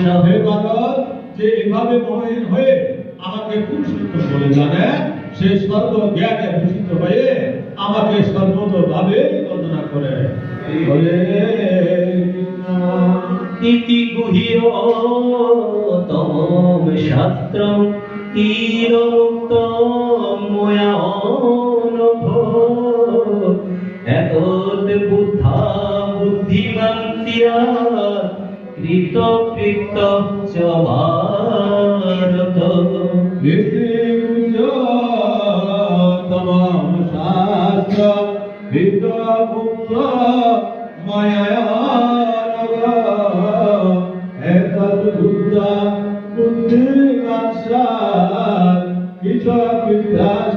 সর্ববিদ বদতি হয়ে আমাকে পুরুষিত বলে হয়ে বন্দনা করে হরে ইতি গুহ্যতম শাস্ত্রম ময়া বুদ্ধা বুদ্ধিমন্তিয়া কৃত কৃত চ ভারত তমাম শাস্ত্র বিদ্যুক্ত এতদ বুদ্ধ বুদ্ধিমাশা কিচ বিদ্যাস